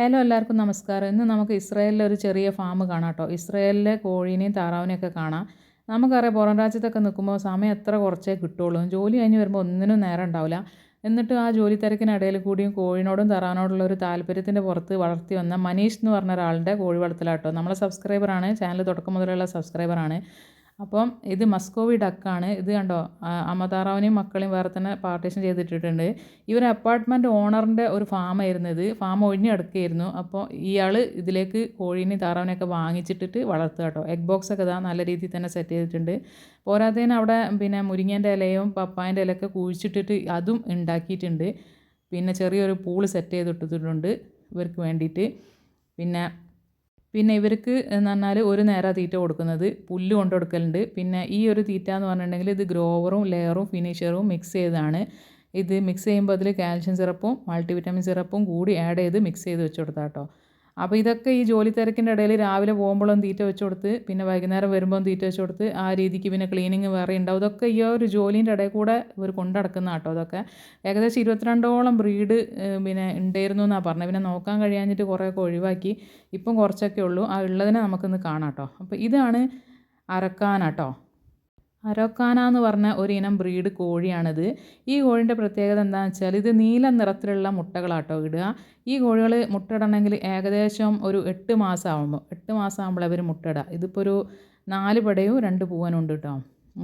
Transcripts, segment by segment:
Hello എല്ലാവർക്കും നമസ്കാരം. ഇന്ന് നമുക്ക് ഇസ്രായേലിലെ ഒരു ചെറിയ ഫാം കാണാം കേട്ടോ ഇസ്രായേലിലെ കോഴീനെയും താറാവിനെയൊക്കെ കാണാം. നമുക്കറിയാം പുറം രാജ്യത്തൊക്കെ നിൽക്കുമ്പോൾ സമയം എത്ര കുറച്ചേ കിട്ടുള്ളൂ ജോലി കഴിഞ്ഞ് വരുമ്പോൾ ഒന്നിനും നേരം ഉണ്ടാവില്ല. എന്നിട്ട് ആ ജോലി തിരക്കിനിടയിൽ കൂടിയും കോഴിനോടും താറാവിനോടുള്ള ഒരു താല്പര്യത്തിന്റെ പുറത്ത് വളർത്തി വന്ന മനീഷ് എന്ന് പറഞ്ഞ ഒരാളുടെ കോഴി വളർത്തലാട്ടോ. നമ്മളെ സബ്സ്ക്രൈബറാണ് ചാനൽ തുടക്കം മുതലുള്ള സബ്സ്ക്രൈബറാണ് അപ്പം ഇത് മസ്കോവി ഡക്കാണ്. ഇത് കണ്ടോ? അമ്മതാറാവിനെയും മക്കളെയും വേറെ തന്നെ പാർട്ടീഷൻ ചെയ്തിട്ടിട്ടുണ്ട്. ഇവർ അപ്പാർട്ട്മെന്റ് ഓണറിന്റെ ഒരു ഫാമായിരുന്നു ഇത്. ഫാം ഒഴിഞ്ഞ് കിടക്കുകയായിരുന്നു അപ്പോൾ ഇയാൾ ഇതിലേക്ക് കോഴീനെയും താറാവിനെയൊക്കെ വാങ്ങിച്ചിട്ടിട്ട് വളർത്തുക കേട്ടോ. എഗ് ബോക്സ് ഒക്കെ ഇതാ നല്ല രീതിയിൽ തന്നെ സെറ്റ് ചെയ്തിട്ടുണ്ട്. പോരാത്തതിന് അവിടെ പിന്നെ മുരിങ്ങേന്റെ ഇലയും പപ്പായന്റെ ഇലയൊക്കെ കുഴിച്ചിട്ടിട്ട് അതും ഉണ്ടാക്കിയിട്ടുണ്ട്. പിന്നെ ചെറിയൊരു പൂൾ സെറ്റ് ചെയ്തിട്ടിട്ടുണ്ട് ഇവർക്ക് വേണ്ടിയിട്ട്. പിന്നെ പിന്നെ ഇവർക്ക് എന്ന് പറഞ്ഞാൽ ഒരു നേരം തീറ്റ കൊടുക്കുന്നത്. പുല്ല് കൊണ്ട് കൊടുക്കലുണ്ട് പിന്നെ ഈ ഒരു തീറ്റ എന്ന് പറഞ്ഞിട്ടുണ്ടെങ്കിൽ ഇത് ഗ്രോവറും ലെയറും ഫിനിഷറും മിക്സ് ചെയ്താണ് ഇത് മിക്സ് ചെയ്യുമ്പോൾ അതിൽ കാൽഷ്യം സിറപ്പും മൾട്ടിവിറ്റാമിൻ സിറപ്പും കൂടി ആഡ് ചെയ്ത് മിക്സ് ചെയ്ത് വെച്ച് കൊടുത്താൽ കേട്ടോ അപ്പോൾ ഇതൊക്കെ ഈ ജോലി തിരക്കിന്റെ ഇടയിൽ രാവിലെ പോകുമ്പോഴും തീറ്റ വെച്ച് കൊടുത്ത് പിന്നെ വൈകുന്നേരം വരുമ്പോൾ തീറ്റ വെച്ച് കൊടുത്ത് ആ രീതിക്ക് പിന്നെ ക്ലീനിങ് വേറെ ഉണ്ടാവും ഇതൊക്കെ ഈ ഒരു ജോലീന്റെ ഇടയിൽ കൂടെ ഇവർ കൊണ്ടടക്കുന്ന കേട്ടോ അതൊക്കെ. ഏകദേശം ഇരുപത്തിരണ്ടോളം ബ്രീഡ് പിന്നെ ഉണ്ടായിരുന്നു എന്നാണ് പറഞ്ഞത് പിന്നെ നോക്കാൻ കഴിയാഞ്ഞിട്ട് കുറേയൊക്കെ ഒഴിവാക്കി. ഇപ്പം കുറച്ചൊക്കെ ഉള്ളൂ. ആ ഉള്ളതിനെ നമുക്കൊന്ന് കാണാം കേട്ടോ അപ്പോൾ ഇതാണ് അരക്കാനാട്ടോ അരോക്കാന എന്ന് പറഞ്ഞ ഒരു ഇനം ബ്രീഡ് കോഴിയാണിത്. ഈ കോഴിന്റെ പ്രത്യേകത എന്താണെന്ന് വെച്ചാൽ ഇത് നീല നിറത്തിലുള്ള മുട്ടകളാട്ടോ ഇടുക. ഈ കോഴികൾ മുട്ടയിടണമെങ്കിൽ ഏകദേശം ഒരു എട്ട് മാസം ആകുമ്പോൾ എട്ട് മാസം ആകുമ്പോൾ അവർ മുട്ടയിടുക ഇതിപ്പോൾ ഒരു നാല് പടയും രണ്ട് പൂവനും ഉണ്ട് കേട്ടോ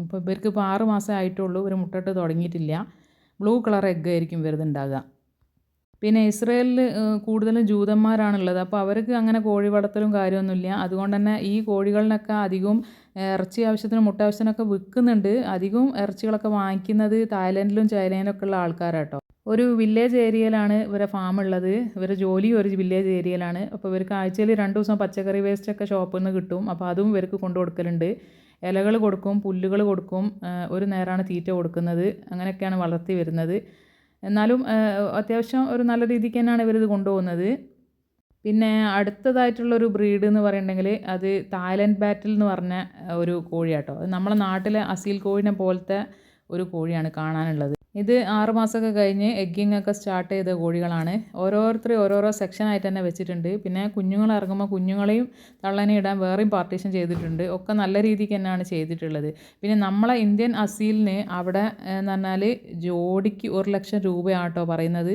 അപ്പോൾ ഇവർക്ക് ഇപ്പോൾ ആറ് മാസമേ ആയിട്ടുള്ളൂ ഇവർ മുട്ടയിട്ട് തുടങ്ങിയിട്ടില്ല. ബ്ലൂ കളർ എഗ്ഗ് ആയിരിക്കും ഇവരുന്നുണ്ടാകുക പിന്നെ ഇസ്രയേലിൽ കൂടുതലും ജൂതന്മാരാണുള്ളത്. അപ്പോൾ അവർക്ക് അങ്ങനെ കോഴി വളർത്തലും കാര്യമൊന്നുമില്ല. അതുകൊണ്ട് തന്നെ ഈ കോഴികളിനൊക്കെ അധികവും ഇറച്ചി ആവശ്യത്തിനും മുട്ട ആവശ്യത്തിനൊക്കെ വിൽക്കുന്നുണ്ട്. അധികവും ഇറച്ചികളൊക്കെ വാങ്ങിക്കുന്നത് തായ്ലൻഡിലും ചൈനയിലൊക്കെ ഉള്ള ആൾക്കാരാട്ടോ. ഒരു വില്ലേജ് ഏരിയയിലാണ് ഇവരെ ഫാം ഉള്ളത് ഇവരെ ജോലി ഒരു വില്ലേജ് ഏരിയയിലാണ്. അപ്പോൾ ഇവർക്ക് ആഴ്ചയിൽ രണ്ട് ദിവസം പച്ചക്കറി വേസ്റ്റൊക്കെ ഷോപ്പിൽ നിന്ന് കിട്ടും. അപ്പോൾ അതും ഇവർക്ക് കൊണ്ടു കൊടുക്കലുണ്ട്. ഇലകൾ കൊടുക്കും പുല്ലുകൾ കൊടുക്കും. ഒരു നേരമാണ് തീറ്റ കൊടുക്കുന്നത്. അങ്ങനെയൊക്കെയാണ് വളർത്തി വരുന്നത്. എന്നാലും അത്യാവശ്യം ഒരു നല്ല രീതിക്ക് തന്നെയാണ് ഇവരിത് കൊണ്ടുപോകുന്നത്. പിന്നെ അടുത്തതായിട്ടുള്ളൊരു ബ്രീഡ് എന്ന് പറയുന്നുണ്ടെങ്കിൽ അത് തായ്ലൻഡ് ബാറ്റിൽ എന്ന് പറഞ്ഞ ഒരു കോഴിയാട്ടോ. നമ്മളെ നാട്ടിലെ അസീൽ കോഴിനെ പോലത്തെ ഒരു കോഴിയാണ് കാണാനുള്ളത്. ഇത് ആറ് മാസമൊക്കെ കഴിഞ്ഞ് എഗ്ഗിങ് ഒക്കെ സ്റ്റാർട്ട് ചെയ്ത കോഴികളാണ്. ഓരോരുത്തർ ഓരോരോ സെക്ഷനായിട്ട് തന്നെ വെച്ചിട്ടുണ്ട്. പിന്നെ കുഞ്ഞുങ്ങൾ ഇറങ്ങുമ്പോൾ കുഞ്ഞുങ്ങളെയും തള്ളനെ ഇടാൻ വേറെയും പാർട്ടീഷൻ ചെയ്തിട്ടുണ്ട്. ഒക്കെ നല്ല രീതിക്ക് തന്നെയാണ് ചെയ്തിട്ടുള്ളത്. പിന്നെ നമ്മളെ ഇന്ത്യൻ അസീലിന് അവിടെ എന്ന് പറഞ്ഞാൽ ജോഡിക്ക് ഒരു ലക്ഷം രൂപയാട്ടോ പറയുന്നത്.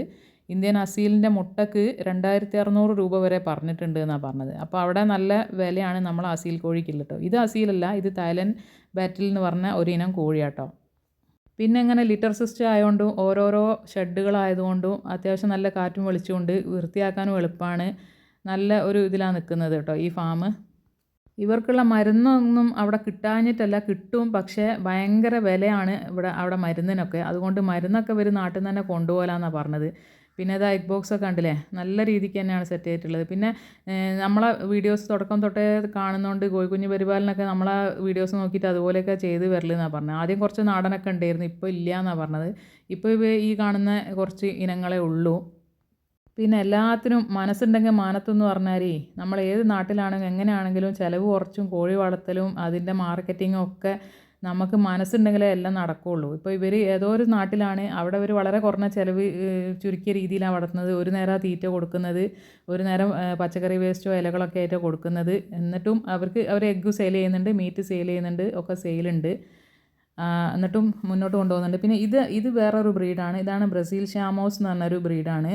ഇന്ത്യൻ അസീലിന്റെ മുട്ടക്ക് രണ്ടായിരത്തി അറുന്നൂറ് രൂപ വരെ പറഞ്ഞിട്ടുണ്ട് എന്നാണ് പറഞ്ഞത്. അപ്പോൾ അവിടെ നല്ല വിലയാണ് നമ്മൾ അസീൽ കോഴിക്കുള്ളത് കേട്ടോ ഇത് അസീലല്ല ഇത് തായ്ലൻഡ് ബാറ്റിൽ എന്ന് പറഞ്ഞ ഒരിനം കോഴിയാട്ടോ. പിന്നെ ഇങ്ങനെ ലിറ്റർ സിസ്റ്റം ആയതുകൊണ്ടും ഓരോരോ ഷെഡുകളായതുകൊണ്ടും അത്യാവശ്യം നല്ല കാറ്റും വെളിച്ചമുണ്ട് വൃത്തിയാക്കാനും എളുപ്പമാണ്. നല്ല ഒരു ഇതിലാണ് നിൽക്കുന്നത് കേട്ടോ ഈ ഫാം. ഇവർക്കുള്ള മരുന്നൊന്നും അവിടെ കിട്ടാഞ്ഞിട്ടല്ല കിട്ടും. പക്ഷേ ഭയങ്കര വിലയാണ് ഇവിടെ അവിടെ മരുന്നിനൊക്കെ. അതുകൊണ്ട് മരുന്നൊക്കെ ഇവർ നാട്ടിൽ നിന്ന് തന്നെ കൊണ്ടുപോകലാന്നാണ് പറഞ്ഞത്. പിന്നെ അത് ഐറ്റ് ബോക്സ് ഒക്കെ കണ്ടില്ലേ? നല്ല രീതിക്ക് തന്നെയാണ് സെറ്റ് ചെയ്തിട്ടുള്ളത്. പിന്നെ നമ്മളെ വീഡിയോസ് തുടക്കം തൊട്ടേ കാണുന്നതുകൊണ്ട് കോഴിക്കുഞ്ഞ് പരിപാലനമൊക്കെ നമ്മളെ വീഡിയോസ് നോക്കിയിട്ട് അതുപോലെയൊക്കെ ചെയ്ത് വരലെന്നാണ് പറഞ്ഞത്. ആദ്യം കുറച്ച് നാടനൊക്കെ ഉണ്ടായിരുന്നു ഇപ്പോൾ ഇല്ല എന്നാണ് പറഞ്ഞത് ഇപ്പോൾ ഈ കാണുന്ന കുറച്ച് ഇനങ്ങളെ ഉള്ളൂ. പിന്നെ എല്ലാത്തിനും മനസ്സുണ്ടെങ്കിൽ മാനത്തെന്ന് പറഞ്ഞാൽ നമ്മൾ ഏത് നാട്ടിലാണെങ്കിലും എങ്ങനെയാണെങ്കിലും ചിലവ് കുറച്ചും കോഴി വളർത്തലും അതിന്റെ മാർക്കറ്റിങ്ങും ഒക്കെ നമുക്ക് മനസ്സുണ്ടെങ്കിലേ എല്ലാം നടക്കുകയുള്ളൂ ഇപ്പോൾ ഇവർ ഏതോ ഒരു നാട്ടിലാണ് അവിടെ അവർ വളരെ കുറഞ്ഞ ചിലവ് ചുരുക്കിയ രീതിയിലാണ് വളർത്തുന്നത്. ഒരു നേരം തീറ്റ കൊടുക്കുന്നത് ഒരു നേരം പച്ചക്കറി വേസ്റ്റോ ഇലകളൊക്കെ ആയിട്ട് കൊടുക്കുന്നത്. എന്നിട്ടും അവർക്ക് അവർ എഗ്ഗ് സെയിൽ ചെയ്യുന്നുണ്ട് മീറ്റ് സെയിൽ ചെയ്യുന്നുണ്ട് ഒക്കെ സെയിലുണ്ട് എന്നിട്ടും മുന്നോട്ട് കൊണ്ടുപോകുന്നുണ്ട്. പിന്നെ ഇത് ഇത് വേറൊരു ബ്രീഡാണ് ഇതാണ് ബ്രസീൽ ഷാമോസ് എന്ന് പറഞ്ഞൊരു ബ്രീഡാണ്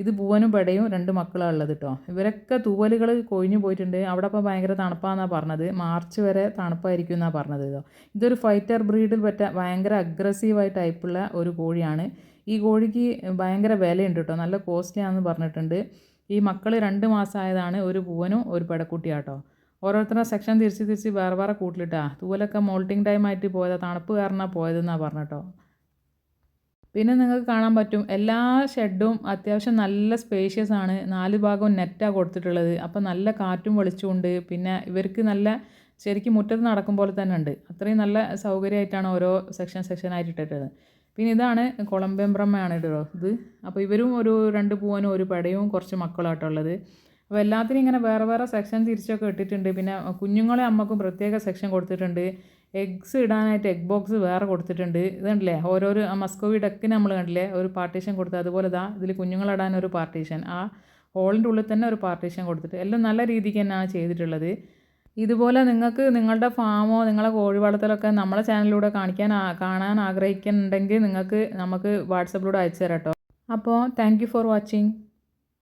ഇത് പൂവനും പെടയും രണ്ട് മക്കളാണ് ഉള്ളത് കേട്ടോ ഇവരൊക്കെ തൂവലുകൾ കൊഴിഞ്ഞു പോയിട്ടുണ്ട്. അവിടെ ഇപ്പോൾ ഭയങ്കര തണുപ്പാന്നാണ് പറഞ്ഞത്. മാർച്ച് വരെ തണുപ്പായിരിക്കും എന്നാണ് പറഞ്ഞത് കേട്ടോ ഇതൊരു ഫൈറ്റർ ബ്രീഡിൽ പറ്റ ഭയങ്കര അഗ്രസീവായി ടൈപ്പുള്ള ഒരു കോഴിയാണ്. ഈ കോഴിക്ക് ഭയങ്കര വിലയുണ്ട് കേട്ടോ നല്ല കോസ്റ്റ്ലിയാണെന്ന് പറഞ്ഞിട്ടുണ്ട്. ഈ മക്കൾ രണ്ട് മാസമായതാണ് ഒരു പൂവനും ഒരു പെടക്കുട്ടിയാട്ടോ ഓരോരുത്തരുടെ സെക്ഷൻ തിരിച്ച് തിരിച്ച് വേറെ വേറെ കൂട്ടിലിട്ടാ. തൂവലൊക്കെ മോൾട്ടിങ് ടൈം ആയിട്ട് പോയതാണ് തണുപ്പ് കാരണമാണ് പോയതെന്നാണ് പറഞ്ഞിട്ടോ പിന്നെ നിങ്ങൾക്ക് കാണാൻ പറ്റും എല്ലാ ഷെഡും അത്യാവശ്യം നല്ല സ്പേഷ്യസ് ആണ്. നാല് ഭാഗവും നെറ്റാണ് കൊടുത്തിട്ടുള്ളത്. അപ്പോൾ നല്ല കാറ്റും വെളിച്ചമുണ്ട് പിന്നെ ഇവർക്ക് നല്ല ശരിക്കും മുറ്റത്ത് നടക്കും പോലെ തന്നെ ഉണ്ട്. അത്രയും നല്ല സൗകര്യമായിട്ടാണ് ഓരോ സെക്ഷൻ സെക്ഷനായിട്ട് ഇട്ടിട്ടുള്ളത്. പിന്നെ ഇതാണ് കൊളംബിയൻ ബ്രഹ്മയാണ് ഇട്ടോ ഇത്. അപ്പോൾ ഇവരും ഒരു രണ്ട് പൂവനും ഒരു പടയും കുറച്ച് മക്കളായിട്ടുള്ളത് അപ്പോൾ എല്ലാത്തിനും ഇങ്ങനെ വേറെ വേറെ സെക്ഷൻ തിരിച്ചൊക്കെ ഇട്ടിട്ടുണ്ട്. പിന്നെ കുഞ്ഞുങ്ങളെ അമ്മക്കും പ്രത്യേക സെക്ഷൻ കൊടുത്തിട്ടുണ്ട്. എഗ്സ് ഇടാനായിട്ട് എഗ് ബോക്സ് വേറെ കൊടുത്തിട്ടുണ്ട്. ഇതുണ്ടല്ലേ? ഓരോരോ മസ്കോവി ഡക്കിന് നമ്മൾ കണ്ടില്ലേ? ഒരു പാർട്ടീഷൻ കൊടുത്ത് അതുപോലെ ഇതാ ഇതിൽ കുഞ്ഞുങ്ങളിടാൻ ഒരു പാർട്ടീഷൻ ആ ഹോളിന്റെ ഉള്ളിൽ തന്നെ ഒരു പാർട്ടീഷൻ കൊടുത്തിട്ട് എല്ലാം നല്ല രീതിക്ക് തന്നെയാണ് ചെയ്തിട്ടുള്ളത്. ഇതുപോലെ നിങ്ങൾക്ക് നിങ്ങളുടെ ഫാമോ നിങ്ങളെ കോഴി വളർത്തലൊക്കെ നമ്മളെ ചാനലിലൂടെ കാണിക്കാൻ കാണാൻ ആഗ്രഹിക്കുന്നുണ്ടെങ്കിൽ നിങ്ങൾക്ക് നമുക്ക് വാട്സപ്പിലൂടെ അയച്ചു തരാം കേട്ടോ അപ്പോൾ താങ്ക് ഫോർ വാച്ചിങ്